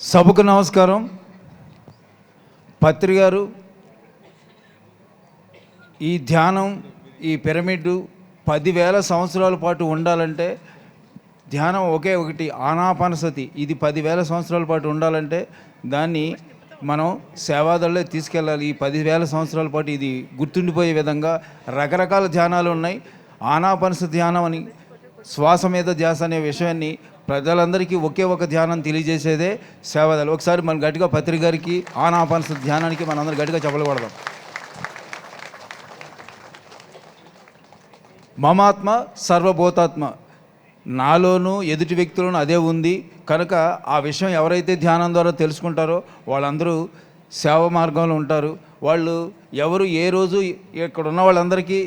సభకు నమస్కారం. పత్రి గారు ఈ ధ్యానం ఈ పిరమిడ్ పదివేల సంవత్సరాల పాటు ఉండాలంటే ధ్యానం ఒకే ఒకటి ఆనాపానసతి ఇది పదివేల సంవత్సరాల పాటు ఉండాలంటే దాన్ని మనం సేవాదళ్ళే తీసుకెళ్ళాలి. ఈ పదివేల సంవత్సరాల పాటు ఇది గుర్తుండిపోయే విధంగా రకరకాల ధ్యానాలు ఉన్నాయి. ఆనాపానసతి ధ్యానం అని శ్వాస మీద ధ్యాస అనే విషయాన్ని ప్రజలందరికీ ఒకే ఒక ధ్యానం తెలియజేసేదే సేవదలు. ఒకసారి మన గట్టిగా పత్రిక గారికి ఆనాపానసతి ధ్యానానికి మనందరం గట్టిగా చెప్పలకూడదాం మమాత్మ సర్వభూతాత్మ. నాలోనూ ఎదుటి వ్యక్తులను అదే ఉంది. కనుక ఆ విషయం ఎవరైతే ధ్యానం ద్వారా తెలుసుకుంటారో వాళ్ళందరూ సేవ మార్గంలో ఉంటారు. వాళ్ళు ఎవరు ఏ రోజు ఇక్కడ ఉన్న వాళ్ళందరికీ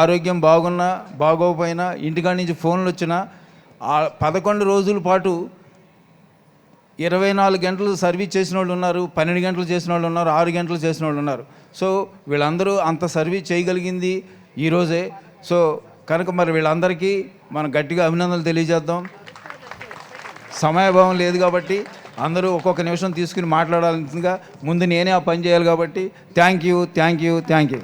ఆరోగ్యం బాగున్నా బాగోకపోయినా ఇంటికాడి నుంచి ఫోన్లు వచ్చినా ఆ పదకొండు రోజుల పాటు ఇరవై నాలుగు గంటలు సర్వీస్ చేసిన వాళ్ళు ఉన్నారు పన్నెండు గంటలు చేసిన వాళ్ళు ఉన్నారు ఆరు గంటలు చేసిన వాళ్ళు ఉన్నారు. సో వీళ్ళందరూ అంత సర్వీస్ చేయగలిగింది ఈరోజే సో కనుక మరి వీళ్ళందరికీ మనం గట్టిగా అభినందనలు తెలియజేద్దాం. సమయభావం లేదు కాబట్టి అందరూ ఒక్కొక్క నిమిషం తీసుకుని మాట్లాడాల్సిందిగా ముందు నేనే ఆ పని చేయాలి కాబట్టి thank you thank you thank you.